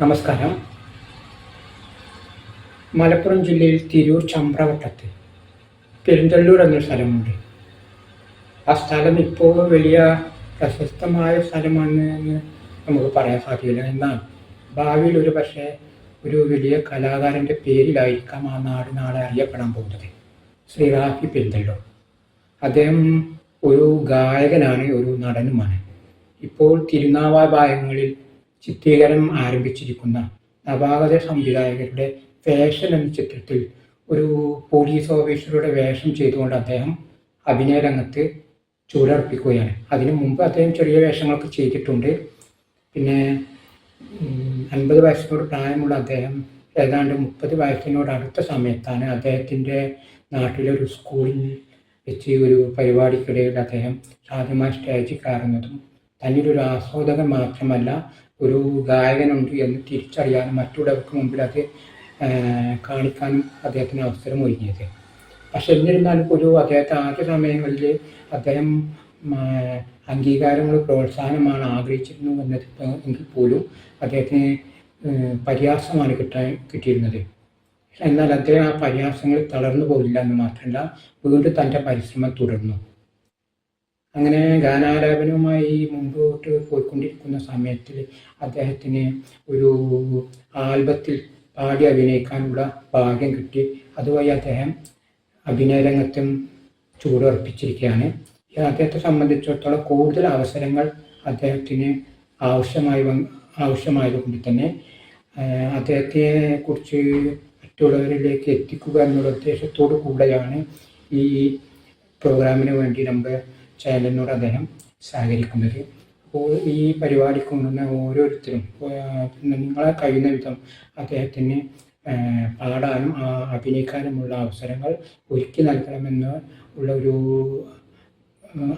നമസ്കാരം. മലപ്പുറം ജില്ലയിൽ തിരൂർ ചമ്പ്രവട്ടത്ത് പെരിന്തള്ളൂർ എന്നൊരു സ്ഥലമുണ്ട്. ആ സ്ഥലം ഇപ്പോൾ വലിയ പ്രശസ്തമായ സ്ഥലമാണ് എന്ന് നമുക്ക് പറയാൻ സാധ്യതയില്ല എന്നാൽ ഭാവിയിൽ ഒരു പക്ഷേ ഒരു വലിയ കലാകാരന്റെ പേരിലായിരിക്കാം ആ നാട് നാളെ അറിയപ്പെടാൻ പോകുന്നത്. ശ്രീ റാഫി പെരിന്തള്ളൂർ അദ്ദേഹം ഒരു ഗായകനാണ് ഒരു നടനുമാണ്. ഇപ്പോൾ തിരുനാവായ ഭാഗങ്ങളിൽ ചിത്രീകരണം ആരംഭിച്ചിരിക്കുന്ന നവാഗത സംവിധായകരുടെ ഫാഷൻ എന്ന ചിത്രത്തിൽ ഒരു പോലീസ് ഓഫീസറുടെ വേഷം ചെയ്തുകൊണ്ട് അദ്ദേഹം അഭിനയ രംഗത്ത് ചൂടർപ്പിക്കുകയാണ്. അതിനു മുമ്പ് അദ്ദേഹം ചെറിയ വേഷങ്ങളൊക്കെ ചെയ്തിട്ടുണ്ട്. പിന്നെ അൻപത് വയസ്സിനോട് പ്രായമുള്ള അദ്ദേഹം ഏതാണ്ട് മുപ്പത് വയസ്സിനോട് അടുത്ത സമയത്താണ് അദ്ദേഹത്തിന്റെ നാട്ടിലെ ഒരു സ്കൂളിൽ വെച്ച് ഒരു പരിപാടിക്കിടയിൽ അദ്ദേഹം ആദ്യമായി സ്റ്റേജിൽ കയറുന്നതും തന്നിലൊരു ആസ്വാദകൻ മാത്രമല്ല ഒരു ഗായകനുണ്ട് എന്ന് തിരിച്ചറിയാനും മറ്റുള്ളവർക്ക് മുമ്പിൽ അത് കാണിക്കാനും അദ്ദേഹത്തിന് അവസരം ഒരുങ്ങിയത്. പക്ഷെ എന്നിരുന്നാലും ഒരു അദ്ദേഹത്തെ ആദ്യ സമയങ്ങളിൽ അദ്ദേഹം അംഗീകാരങ്ങളും പ്രോത്സാഹനമാണ് ആഗ്രഹിച്ചിരുന്നു എന്നത് എങ്കിൽ പോലും അദ്ദേഹത്തിന് പര്യാസമാണ് കിട്ടാൻ കിട്ടിയിരുന്നത്. എന്നാൽ അദ്ദേഹം ആ പര്യാസങ്ങൾ തളർന്നു പോയില്ല എന്ന് മാത്രമല്ല വീണ്ടും തന്റെ പരിശ്രമം തുടർന്നു. അങ്ങനെ ഗാനാലാപനവുമായി മുമ്പോട്ട് പോയിക്കൊണ്ടിരിക്കുന്ന സമയത്തിൽ അദ്ദേഹത്തിന് ഒരു ആൽബത്തിൽ പാടി അഭിനയിക്കാനുള്ള ഭാഗ്യം കിട്ടി. അതുവഴി അദ്ദേഹം അഭിനയ രംഗത്തും ചൂടുറപ്പിച്ചിരിക്കുകയാണ് അദ്ദേഹത്തെ സംബന്ധിച്ചിടത്തോളം കൂടുതൽ അവസരങ്ങൾ അദ്ദേഹത്തിന് ആവശ്യമായി ആവശ്യമായതുകൊണ്ട് തന്നെ അദ്ദേഹത്തെ കുറിച്ച് മറ്റുള്ളവരിലേക്ക് എത്തിക്കുക എന്നുള്ള ഉദ്ദേശത്തോടു കൂടെയാണ് ഈ പ്രോഗ്രാമിന് വേണ്ടി നമ്മുടെ ചാനലിനോട് അദ്ദേഹം സഹകരിക്കുന്നത്. അപ്പോൾ ഈ പരിപാടിക്ക് കൊണ്ടുവന്ന ഓരോരുത്തരും നിങ്ങളെ കഴിയുന്ന വിധം അദ്ദേഹത്തിന് പാടാനും അഭിനയിക്കാനുമുള്ള അവസരങ്ങൾ ഒരുക്കി നൽകണമെന്ന് ഉള്ള ഒരു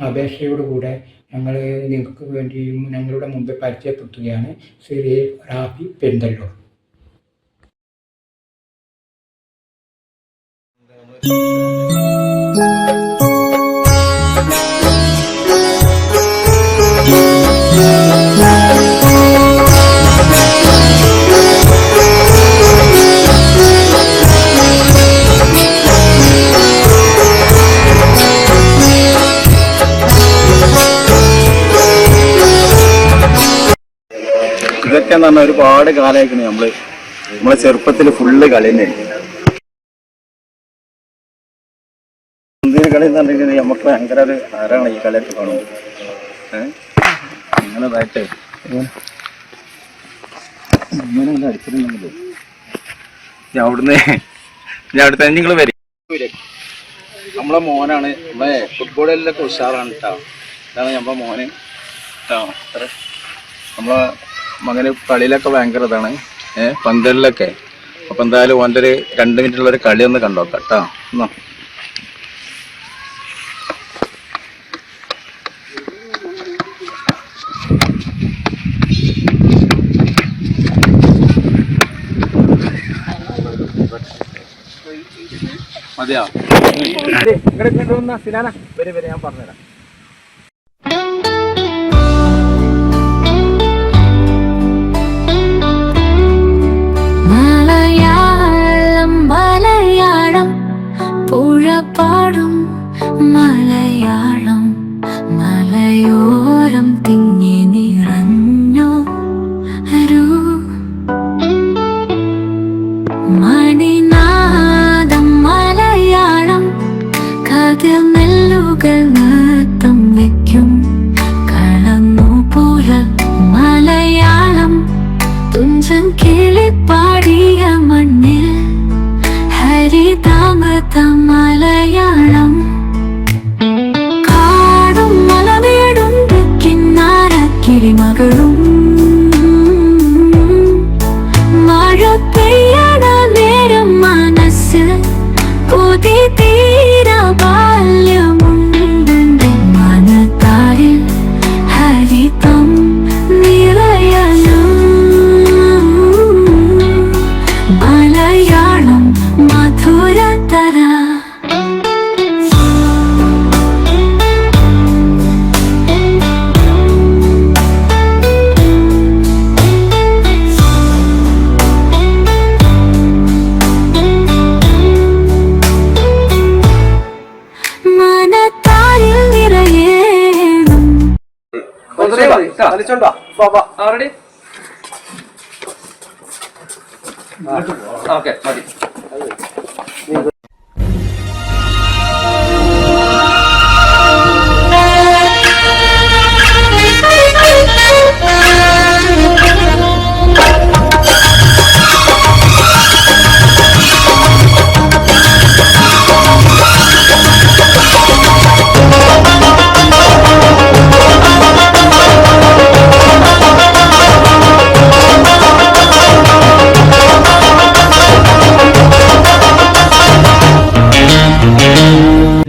അപേക്ഷയോടുകൂടെ ഞങ്ങൾ നിങ്ങൾക്ക് വേണ്ടി ഞങ്ങളുടെ മുമ്പിൽ പരിചയപ്പെടുത്തുകയാണ് ശ്രീ റാഫി പെരിന്തല്ലൂർ ഇതൊക്കെ എന്ന് പറഞ്ഞാൽ ഒരുപാട് കാലമായിക്കണ് നമ്മൾ. നമ്മളെ ചെറുപ്പത്തിൽ ഫുള്ള് കളി തന്നെ കളി എന്ന് പറഞ്ഞിട്ടുണ്ടെങ്കിൽ നമുക്ക് ഭയങ്കര ഒരു ആരാണ് ഈ കളിയൊക്കെ കാണുന്നത്? ഏഹ് അങ്ങനെ ഇതായിട്ട്. ഇങ്ങനെ ഒന്ന് അടിച്ചിട്ടുണ്ടെങ്കിലേ. അവിടുന്ന് അവിടുത്തെ നിങ്ങൾ നമ്മളെ മോനാണ്. നമ്മളെ ഫുട്ബോളിലൊക്കെ ഉഷാറാണ് കേട്ടോ ഇതാണ് നമ്മളെ മോന്. കേട്ടോ അത്ര. നമ്മളെ മകന് കളിയിലൊക്കെ ഭയങ്കര ഇതാണ്. ഏഹ് പന്തലിലൊക്കെ. അപ്പൊ എന്തായാലും ഓന്റെ ഒരു രണ്ട് മിനിറ്റുള്ള ഒരു കളി ഒന്ന് കണ്ടോക്കാം കേട്ടോ. എന്നാ. മതിയാ? കൊണ്ടുവന്ന സിനാന. വരെ വരെ ഞാൻ പറഞ്ഞുതരാം. குழப்பாடும் மலையாளம் மலையோரம் தீ വലിച്ചോണ്ടോ ഓക്കെ മതി.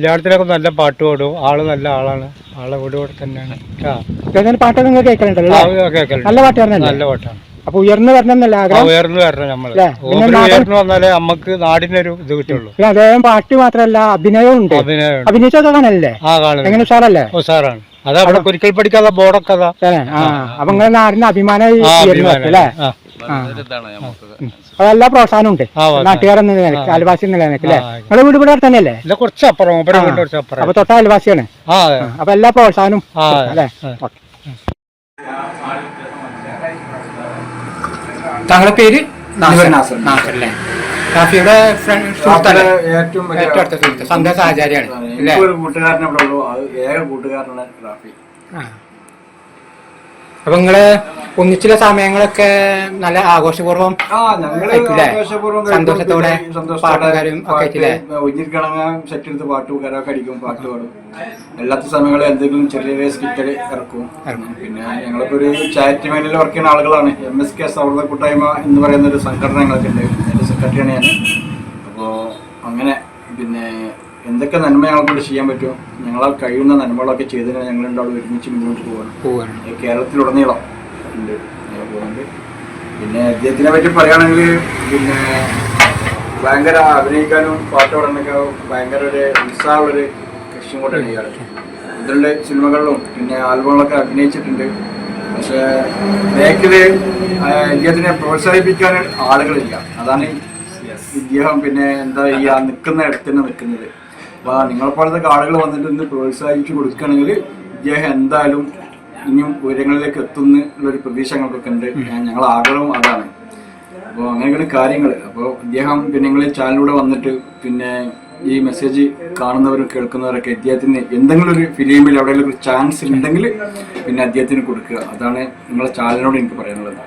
കല്യാണത്തിനൊക്കെ നല്ല പാട്ട് പാടും. ആൾ നല്ല ആളാണ്. ആളെ വീട് ഇവിടെ തന്നെയാണ്. ആ. പാട്ടൊക്കെ നിങ്ങൾ കേൾക്കലുണ്ടല്ലോ ആ, അല്ലേ? കേൾക്കലുണ്ട്. നല്ല പാട്ടുകാരനല്ലേ നല്ല പാട്ടാണ്. അപ്പൊ ഉയർന്നു വരണമെന്നല്ല ആ ആഗ്രഹം? ഉയർന്നു വരണം നമ്മൾ. അല്ലേ? പിന്നെ ഓപ്പർ നാടൻ- ഉയർന്നു വന്നാലേ നമുക്ക് നാടിനൊരു ഇത് കിട്ടുള്ളൂ. പിന്നെ അദ്ദേഹം പാട്ട് മാത്രമല്ല അഭിനയവും ഉണ്ട്. അഭിനയിച്ചൊക്കെ കാണല്ലേ ആ കാണുന്നത് എങ്ങനെ ഉഷാറല്ലേ? ഉഷാറാണ്. അതാ അവിടെ ഒരിക്കൽ പഠിക്കാതെ ബോർഡൊക്കെ അതാ. അല്ലേ? ആ അപ്പൊ നിങ്ങളെ നാടിന് അഭിമാനമായി ആ ഉയർന്നു അഭിമാനം. അല്ലേ? ആ. അതെല്ലാ പ്രോത്സാഹനം ഉണ്ട്. നാട്ടുകാരെന്ന നിലയ്ക്ക് അയൽവാസി എന്ന നിലയ്ക്ക് അല്ലേ വീട് ഇവിടെ തന്നെയല്ലേ ഇല്ല കുറച്ചപ്പുറം. അപ്പൊ തൊട്ട അയൽവാസിയാണ്. അപ്പൊ എല്ലാ പ്രോത്സാഹനവും അല്ലേ. താങ്കളുടെ പേര്? നാസർ. നാസർ. റാഫിയുടെ ഫ്രണ്ട് സുഹൃത്തല്ലേ? ഏറ്റവും അടുത്ത സുഹൃത്ത്. കൂട്ടുകാരനെ ഏക കൂട്ടുകാരനാണ്. അപ്പൊ നിങ്ങൾ ഒന്നിച്ചുള്ള സമയങ്ങളൊക്കെ നല്ല ആഘോഷപൂർവം ഞങ്ങൾ? സന്തോഷത്തോടെ പാട്ടുകാരും? ഒഞ്ഞിരിക്കണങ്ങ സെറ്റ് എടുത്ത് പാട്ട് കരൊക്കെ അടിക്കും പാട്ട് പാടും. അല്ലാത്ത സമയങ്ങളിൽ എന്തെങ്കിലും ചെറിയ ചെറിയ സ്കിറ്റൽ ഇറക്കും. പിന്നെ ഞങ്ങളൊക്കെ ഒരു ചാരിറ്റി മേഖലയിൽ വർക്ക് ചെയ്യുന്ന ആളുകളാണ്. എം എസ് കെ സൗഹൃദ കൂട്ടായ്മ എന്ന് പറയുന്ന ഒരു സംഘടന ഞങ്ങൾക്ക് ഉണ്ട്. എന്റെ സെക്രട്ടറിയാണ് ഞാൻ. അപ്പോൾ അങ്ങനെ പിന്നെ എന്തൊക്കെ നന്മ ഞങ്ങളെക്കൊണ്ട് ചെയ്യാൻ പറ്റുമോ ഞങ്ങളാൽ കഴിയുന്ന നന്മകളൊക്കെ ചെയ്തതിന് ഞങ്ങൾ രണ്ടാളും ഒരുമിച്ച് മുന്നോട്ട് പോകണം പോവാണ്. കേരളത്തിലുടനീളം. ഉണ്ട്. അങ്ങനെ പോകുന്നുണ്ട്. പിന്നെ അദ്ദേഹത്തിനെ പറ്റി പറയുകയാണെങ്കിൽ പിന്നെ ഭയങ്കര അഭിനയിക്കാനും പാട്ട് പാടാനൊക്കെ ഭയങ്കര ഒരു ഉത്സാഹമുള്ളൊരു ലക്ഷ്യം കൂടെ ഇയാൾ ഇതിലുള്ള സിനിമകളിലും. പിന്നെ ആൽബങ്ങളിലൊക്കെ അഭിനയിച്ചിട്ടുണ്ട്. പക്ഷേ മേഖല ഇദ്ദേഹത്തിനെ പ്രോത്സാഹിപ്പിക്കാൻ ആളുകളില്ല. അതാണ് ഇദ്ദേഹം പിന്നെ എന്താ ചെയ്യുക നിൽക്കുന്ന ഇടത്ത് തന്നെ നിൽക്കുന്നത്. അപ്പോൾ നിങ്ങളെപ്പോലത്തെ ആളുകൾ വന്നിട്ട് ഇന്ന് പ്രോത്സാഹിപ്പിച്ച് കൊടുക്കുകയാണെങ്കിൽ ഇദ്ദേഹം എന്തായാലും ഇനിയും ഉയരങ്ങളിലേക്ക് എത്തുന്ന ഒരു പ്രതീക്ഷ ഞങ്ങൾക്കൊക്കെ ഉണ്ട് ഞങ്ങൾ ആഗ്രഹവും അതാണ്. അപ്പോൾ അങ്ങനെയൊക്കെയാണ് കാര്യങ്ങൾ അപ്പോൾ ഇദ്ദേഹം പിന്നെ നിങ്ങൾ ചാനലിലൂടെ വന്നിട്ട് പിന്നെ ഈ മെസ്സേജ് കാണുന്നവരും കേൾക്കുന്നവരൊക്കെ അദ്ദേഹത്തിന് എന്തെങ്കിലും ഒരു ഫിലിമിൽ എവിടെയെങ്കിലും ഒരു ചാൻസ് ഉണ്ടെങ്കിൽ പിന്നെ അദ്ദേഹത്തിന് കൊടുക്കുക. അതാണ് നിങ്ങളെ ചാനലിനോട് എനിക്ക് പറയാനുള്ളത്.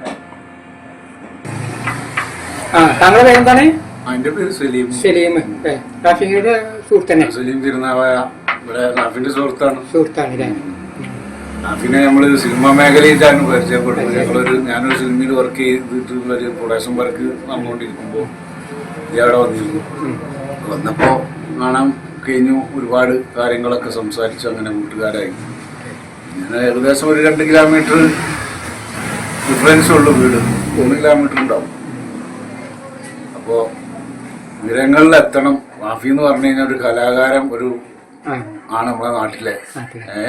ആ താങ്കളുടെ പേരെന്താണ്? അതിന്റെ പേര് സലീം. സലീം. ഏ, റാഫിയുടെ സുഹൃത്തന്നെ സലീം തിരുനാവായ ഇവിടെ റാഫിന്റെ സുഹൃത്താണ്. സുഹൃത്താണ് അല്ലേ നമ്മൾ സിനിമ മേഖലയിലാണ് പരിചയപ്പെടുന്നത് ഞങ്ങളൊരു ഞാനൊരു സിനിമയിൽ വർക്ക് ചെയ്തിട്ടുള്ള ഒരു പ്രൊഡക്ഷൻ വർക്ക് നടന്നുകൊണ്ടിരിക്കുമ്പോൾ ഇയാളെ വന്നിരുന്നു. വന്നപ്പോൾ കാണാൻ കഴിഞ്ഞു ഒരുപാട് കാര്യങ്ങളൊക്കെ സംസാരിച്ചു അങ്ങനെ കൂട്ടുകാരായി. ഞാൻ ഏകദേശം ഒരു രണ്ട് കിലോമീറ്റർ ഡിഫറൻസ് ഉള്ളു വീട്. മൂന്ന് കിലോമീറ്റർ ഉണ്ടാവും. അപ്പോൾ വിവരങ്ങളിൽ എത്തണം. മാഫി എന്ന് പറഞ്ഞു കഴിഞ്ഞാൽ ഒരു കലാകാരം ഒരു ആണ് നമ്മുടെ നാട്ടിലെ. നാട്ടിലെ.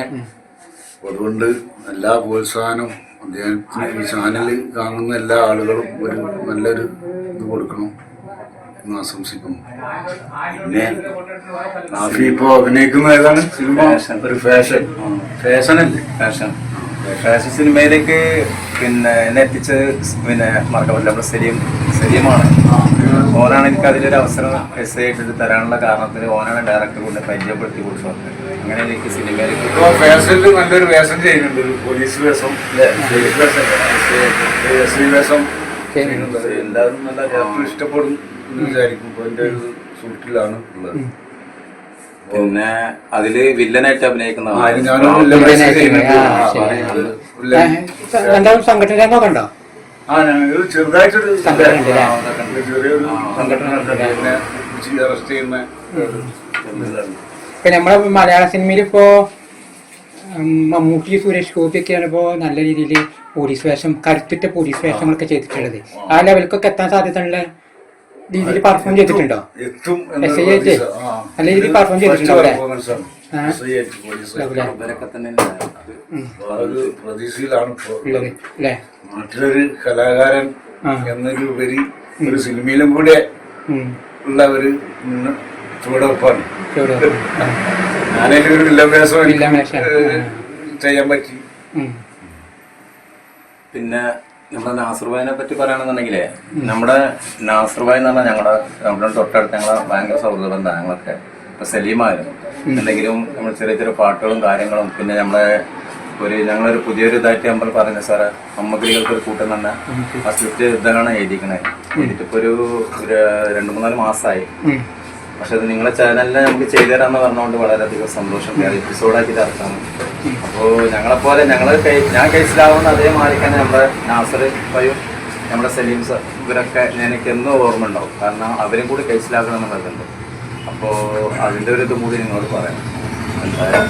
ഏ അപ്പൊ അതുകൊണ്ട് എല്ലാ പ്രോത്സാഹനവും അദ്ദേഹത്തിന് ഈ ചാനൽ കാണുന്ന എല്ലാ ആളുകളും ഒരു നല്ലൊരു ഇത് കൊടുക്കണം എന്ന് ആശംസിക്കുന്നു. പിന്നെ ആഫി ഇപ്പോൾ അഭിനയിക്കുന്ന ഏതാണ്? സിനിമ? ഒരു ഫാഷൻ ഫാഷൻ അല്ലേ? ഫാഷൻ ഫാഷൻ സിനിമയിലേക്ക് പിന്നെ എന്നെ എത്തിച്ച് പിന്നെ മറക്കാൻ പറ്റില്ല. നമ്മുടെ സലീം സലീമാണ്. ഓനാണ് എനിക്ക് അതിലൊരു അവസരം എസ് ഐ ആയിട്ട് തരാനുള്ള കാരണത്തിൽ ഓനാണ് ഡയറക്ടർ കൊണ്ട് പരിചയപ്പെടുത്തി കൊടുത്തത് അങ്ങനെ എനിക്ക് സിനിമയിലേക്ക് നല്ലൊരു വേഷം ചെയ്യുന്നുണ്ട് പോലീസ് വേഷം വേഷം എസ് ഐ വേഷം ചെയ്യുന്നുണ്ട് അത് എല്ലാവരും നല്ല ഡയറക്ടർ ഇഷ്ടപ്പെടും എന്ന് വിചാരിക്കും ഇപ്പൊ എന്റെ ഒരു സുഹൃത്തിലാണ് ഉള്ളത് പിന്നെ അതിൽ വില്ലനായിട്ട് അഭിനയിക്കുന്ന. രണ്ടാമത് സംഘടന ഉണ്ടോ ആ ഞങ്ങൾ ചെറുതായിട്ടൊരു സംഘടന ചെറിയൊരു അറസ്റ്റ് ചെയ്യുന്ന ഇപ്പൊ നമ്മളെ മലയാള സിനിമയിൽ ഇപ്പോ മമ്മൂട്ടി സുരേഷ് ഗോപി ഒക്കെയാണ് ഇപ്പോ നല്ല രീതിയിൽ പോലീസ് വേഷം കരുത്തിട്ട പോലീസ് വേഷങ്ങളൊക്കെ ചെയ്തിട്ടുള്ളത്. ആ ലെവലിക്കൊക്കെ എത്താൻ സാധ്യതയുള്ള രീതിയിൽ പെർഫോം ചെയ്തിട്ടുണ്ടോ? എത്തും എസ് ഐ ആയിട്ട് നല്ല രീതിയിൽ പെർഫോം ചെയ്തിട്ടുണ്ടോ പ്രതീക്ഷയിലാണ് നാട്ടിലൊരു കലാകാരൻ. എന്നതിലുപരി ഒരു സിനിമയിലും കൂടെ. ഉള്ള ഒരു. ഞാനതിൽ ഒരു വിദ്യാഭ്യാസം ചെയ്യാൻ പറ്റി. പിന്നെ നമ്മുടെ നാസർബായിനെ പറ്റി പറയുകയാണെന്നുണ്ടെങ്കിലേ നമ്മുടെ നാസർബായ് എന്ന് പറഞ്ഞാൽ ഞങ്ങളുടെ നമ്മുടെ തൊട്ടടുത്ത് ഞങ്ങളെ ഭയങ്കര സൗഹൃദ ബന്ധമാണ് ഞങ്ങളൊക്കെ ഇപ്പൊ സലീമായിരുന്നു. എന്തെങ്കിലും നമ്മൾ ചെറിയ ചെറിയ പാട്ടുകളും കാര്യങ്ങളും പിന്നെ നമ്മളെ ഒരു ഞങ്ങളൊരു പുതിയൊരു ഇതായിട്ട് നമ്മൾ പറഞ്ഞ സാറേ അമ്മഗ്രികൾക്ക് ഒരു കൂട്ടം തന്നെ ആ സ്ക്രിപ്റ്റ് ഇതാണ് എഴുതിക്കണേ എഴുതിയിട്ടിപ്പോ ഒരു ഒരു രണ്ട് മൂന്നാൽ മാസമായി പക്ഷെ അത് നിങ്ങളെ ചാനലിനെ നമുക്ക് ചെയ്തുതരാന്ന് പറഞ്ഞുകൊണ്ട് വളരെയധികം സന്തോഷം. എപ്പിസോഡാക്കി ഇറക്കാണ് അപ്പോൾ ഞങ്ങളെപ്പോലെ ഞങ്ങൾ ഞാൻ കേസിലാവുന്ന അതേ മാറിക്കാണ് നമ്മുടെ നാസർ പയ്യും നമ്മുടെ സലീം സർ ഇവരൊക്കെ എനിക്ക് എന്നും ഓർമ്മ ഉണ്ടാവും. കാരണം അവരും കൂടി കേസിലാക്കണം എന്നുള്ളതുണ്ട്. അപ്പോൾ അതിന്റെ ഒരു ഇതും കൂടി നിങ്ങളോട് പറയാം. എന്തായാലും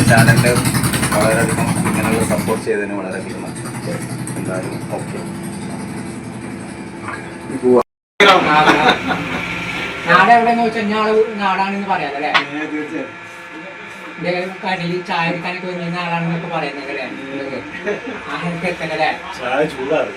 ഈ ചാനലിൽ വളരെയധികം ഇങ്ങനെയുള്ള സപ്പോർട്ട് ചെയ്തതിന് വളരെയധികം എന്തായാലും ഓക്കെ നാട് എവിടെയെന്ന് വെച്ചാൽ ഞാൾ നാടാണെന്ന് പറയാതല്ലേ കടയിൽ ചായ എടുക്കാനൊക്കെ വരുന്ന നാടാണെന്നൊക്കെ പറയുന്നത് അല്ലേ? ചായ ചൂടാറ്